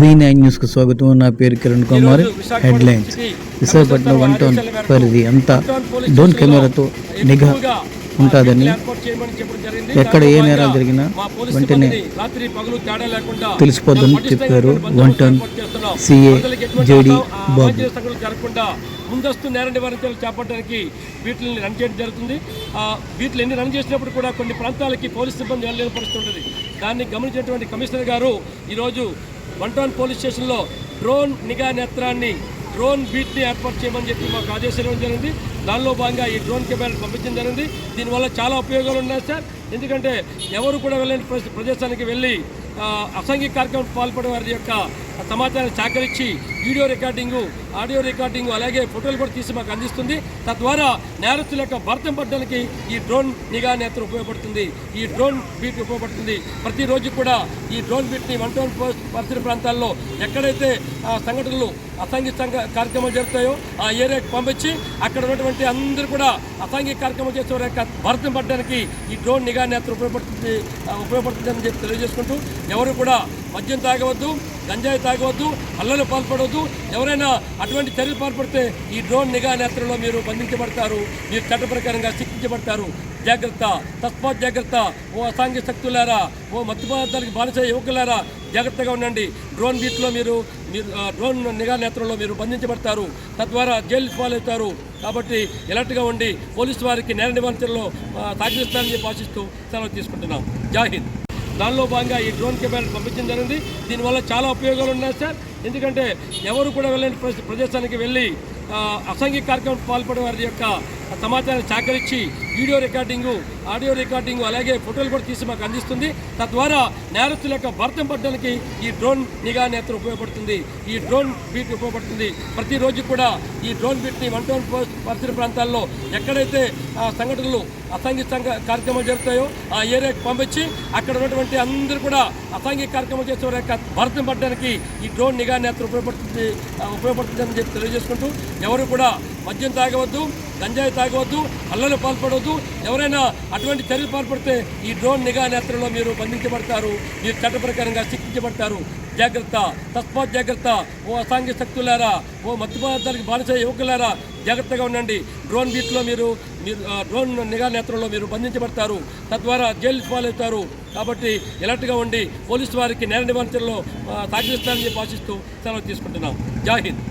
V nine న్యూస్కు స్వాగతం. నా పేరు Kiran Kumar. Headlines. Visakhapatnam one town పరిధి అంతా డ్రోన్ కెమెరాతో నిఘా ఉంటుందని ఎక్కడ ఏ నేరాలు జరిగినా వెంటనే తెలిసిపోద్దని చెప్పారు one town CA JD Babu. జరగకుండా ముందస్తు నేర నివారణ చర్యలు చేపట్టడానికి వీటిని రన్ చేయడం జరుగుతుంది. వీటిని ఎన్ని రన్ చేసినప్పుడు కూడా కొన్ని ప్రాంతాలకి పోలీస్ సిబ్బంది వెళ్ళలేని పరిస్థితి ఉంటుంది. దాన్ని గమనించినటువంటి కమిషనర్ గారు ఈరోజు వన్ పోలీస్ స్టేషన్లో డ్రోన్ నిఘా నేత్రాన్ని డ్రోన్ బీట్ని ఏర్పాటు చేయమని చెప్పి మాకు ఆదేశించడం జరిగింది. దానిలో భాగంగా ఈ డ్రోన్ కెమెరా పంపించడం జరిగింది. దీనివల్ల చాలా ఉపయోగాలు ఉన్నాయి సార్. ఎందుకంటే ఎవరు కూడా వెళ్ళని ప్రదేశ- ప్రదేశానికి వెళ్ళి అసాంఘిక కార్యక్రమం పాల్పడే వారి యొక్క సమాచారాన్ని సేకరించి వీడియో రికార్డింగు ఆడియో రికార్డింగు అలాగే ఫోటోలు కూడా తీసి మాకు అందిస్తుంది. తద్వారా నేరస్తుల యొక్క భర్తం పడ్డానికి ఈ డ్రోన్ నిఘా నేత్రం ఉపయోగపడుతుంది. ఈ డ్రోన్ బీట్ ఉపయోగపడుతుంది. ప్రతిరోజు కూడా ఈ డ్రోన్ బీట్ని వన్ టౌన్ పరిసర ప్రాంతాల్లో ఎక్కడైతే ఆ సంఘటనలు అసాంఘిక సంఘ కార్యక్రమాలు జరుగుతాయో ఆ ఏరియాకి పంపించి అక్కడ ఉన్నటువంటి అందరూ కూడా అసాంఘిక కార్యక్రమం చేసే వారి యొక్క భర్తం పడ్డానికి ఈ డ్రోన్ నిఘా నేత్రం ఉపయోగపడుతుంది ఉపయోగపడుతుంది ఉపయోగపడుతుందని చెప్పి తెలియజేసుకుంటూ ఎవరు కూడా మద్యం తాగవద్దు గంజాయి తాగవద్దు అల్లలు పాల్పడవద్దు. ఎవరైనా అటువంటి చర్యలు పాల్పడితే ఈ డ్రోన్ నిఘా నేత్రంలో మీరు బంధించబడతారు మీరు చట్ట ప్రకారంగా శిక్షించబడతారు. జాగ్రత్త తస్మాత్ జాగ్రత్త. ఓ అసాంఘ్య శక్తులారా ఓ మత్తు పదార్థాలకు బానిస యువకులారా జాగ్రత్తగా ఉండండి. డ్రోన్ బీట్లో మీరు మీరు డ్రోన్ నిఘా నేత్రంలో మీరు బంధించబడతారు. తద్వారా జైలు పాలవుతారు. కాబట్టి ఎలర్ట్గా ఉండి పోలీసు వారికి నేర నివారణలో సహకరిస్తారని చెప్పి ఆశిస్తూ సెలవు తీసుకుంటున్నాం. జాహింద్ దానిలో భాగంగా ఈ డ్రోన్ కెమెరా పంపించడం జరిగింది. దీనివల్ల చాలా ఉపయోగాలు ఉన్నాయి సార్. ఎందుకంటే ఎవరు కూడా వెళ్ళని ప్రదేశ- ప్రదేశానికి వెళ్ళి అసంఘిక కార్యక్రమం పాల్పడే వారి యొక్క సమాచారాన్ని సేకరించి వీడియో రికార్డింగు ఆడియో రికార్డింగు అలాగే ఫోటోలు కూడా తీసి మాకు అందిస్తుంది. తద్వారా నేరస్తుల యొక్క భర్తం పడ్డానికి ఈ డ్రోన్ నిఘా నేత్రం ఉపయోగపడుతుంది. ఈ డ్రోన్ బీట్ ఉపయోగపడుతుంది. ప్రతిరోజు కూడా ఈ డ్రోన్ బీట్ని వన్ టౌన్ పరిసర ప్రాంతాల్లో ఎక్కడైతే ఆ సంఘటనలు అసాంఘిక సంఘ కార్యక్రమాలు జరుగుతాయో ఆ ఏరియాకి పంపించి అక్కడ ఉన్నటువంటి అందరూ కూడా అసాంఘిక కార్యక్రమం చేసే వారి యొక్క భర్తం పడ్డానికి ఈ డ్రోన్ నిఘా నేత్రం ఉపయోగపడుతుంది ఉపయోగపడుతుందని చెప్పి తెలియజేసుకుంటూ ఎవరు కూడా మద్యం తాగవద్దు గంజాయి తాగవద్దు అల్లలు పాల్పడవద్దు. ఎవరైనా అటువంటి చర్యలు పాల్పడితే ఈ డ్రోన్ నిఘా నేత్రంలో మీరు బంధించబడతారు మీరు చట్ట ప్రకారంగా శిక్షించబడతారు. జాగ్రత్త తస్మాత్ జాగ్రత్త. ఓ అసాంఘిక శక్తులారా ఓ మత్తు పదార్థాలకు బానిస యువకులారా జాగ్రత్తగా ఉండండి. డ్రోన్ బీట్లో మీరు మీరు డ్రోన్ నిఘా నేత్రంలో మీరు బంధించబడతారు. తద్వారా జైలు పాలవుతారు. కాబట్టి ఎలర్ట్గా ఉండి పోలీసు వారికి నేర నివారణలో సహకరిస్తారని చెప్పి ఆశిస్తూ సెలవు తీసుకుంటున్నాం. జాహింద్